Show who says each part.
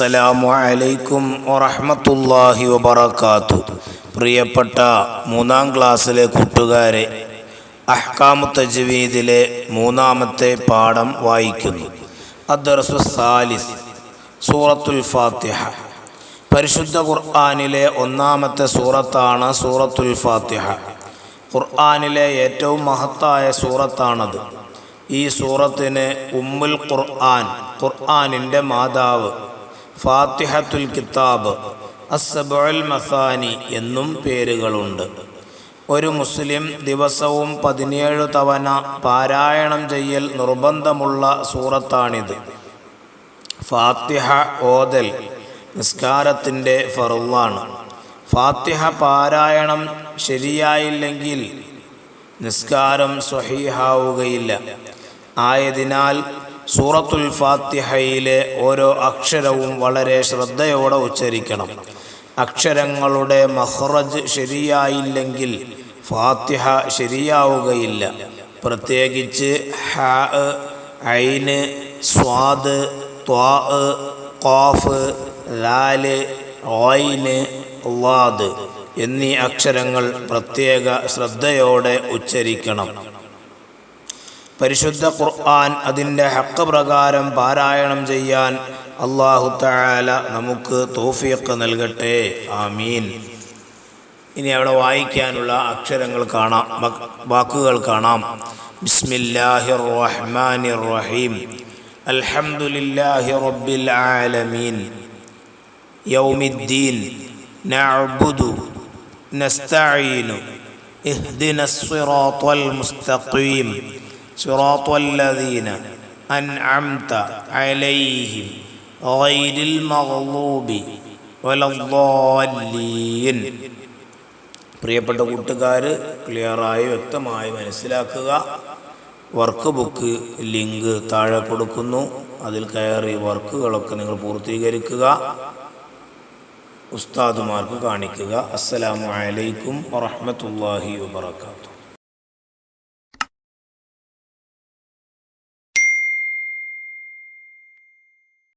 Speaker 1: അസ്സലാമു അലൈക്കും വറഹ്മത്തുള്ളാഹി വബറകാത്തു. പ്രിയപ്പെട്ട മൂന്നാം ക്ലാസ്സിലെ കൂട്ടുകാരെ അഹ്കാമു തജ്വീദിലെ മൂന്നാമത്തെ പാഠം വായിക്കുന്നു. അദ്ദർസു സാലിസ് സൂറത്തുൽ ഫാത്തിഹ. പരിശുദ്ധ ഖുർആനിലെ ഒന്നാമത്തെ സൂറത്താണ് സൂറത്തുൽ ഫാത്തിഹ. ഖുർആനിലെ ഏറ്റവും മഹത്തായ സൂറത്താണത്. ഈ സൂറത്തിന് ഉമ്മുൽ ഖുർആൻ ഖുർആനിന്റെ മാതാവ് ഫാത്തിഹത്തുൽ കിതാബ് അസബുൽ മസാനി എന്നും പേരുകളുണ്ട്. ഒരു മുസ്ലിം ദിവസവും പതിനേഴ് തവണ പാരായണം ചെയ്യൽ നിർബന്ധമുള്ള സൂറത്താണിത്. ഫാത്തിഹ ഓതൽ നിസ്കാരത്തിന്റെ ഫറുവാണ് ഫാത്തിഹ പാരായണം ശരിയായില്ലെങ്കിൽ നിസ്കാരം സ്വഹീഹാവുകയില്ല. ആയതിനാൽ സൂറത്തുൽ ഫാത്തിഹയിലെ ഓരോ അക്ഷരവും വളരെ ശ്രദ്ധയോടെ ഉച്ചരിക്കണം. അക്ഷരങ്ങളുടെ മഹ്റജ് ശരിയായില്ലെങ്കിൽ ഫാത്തിഹ ശരിയാവുകയില്ല. പ്രത്യേകിച്ച് ഹ ഐന് സ്വാദ് ത്വാ ഖാഫ് ലാൽ ഓയിന് വാദ് എന്നീ അക്ഷരങ്ങൾ പ്രത്യേക ശ്രദ്ധയോടെ ഉച്ചരിക്കണം. പരിശുദ്ധ ഖുർആൻ അതിന്റെ ഹക്ക് പ്രകാരം പാരായണം ചെയ്യാൻ അള്ളാഹു താല നമുക്ക് തോഫിയൊക്കെ നൽകട്ടെ. ആമീൻ. ഇനി അവിടെ വായിക്കാനുള്ള അക്ഷരങ്ങൾ കാണാം. വാക്കുകൾ കാണാം. ബിസ്മില്ലാഹി റഹ്മാനി റഹീം അൽഹംദുലില്ലാഹി റബ്ബിൽ ആലമീൻ. യൗമിദ്ദീൻ. നഅബ്ദു. നസ്തഈനു. ഇഹ്ദിനസ് സിറാത്തൽ മുസ്തഖീം. صراط الذين أنعمت عليهم غير المغضوب ولا الضالين പ്രിയപ്പെട്ട കൂട്ടുകാർ ക്ലിയറായി വ്യക്തമായി മനസ്സിലാക്കുക വർക്ക് ബുക്ക് ലിങ്ക് താഴെ കൊടുക്കുന്നു അതിൽ കയറി വർക്കുകളൊക്കെ നിങ്ങൾ പൂർത്തീകരിക്കുക ഉസ്താദുമാർക്ക് കാണിക്കുക അസ്സലാമു അലൈക്കും വറഹ്മത്തുള്ളാഹി വബറകാതുഹു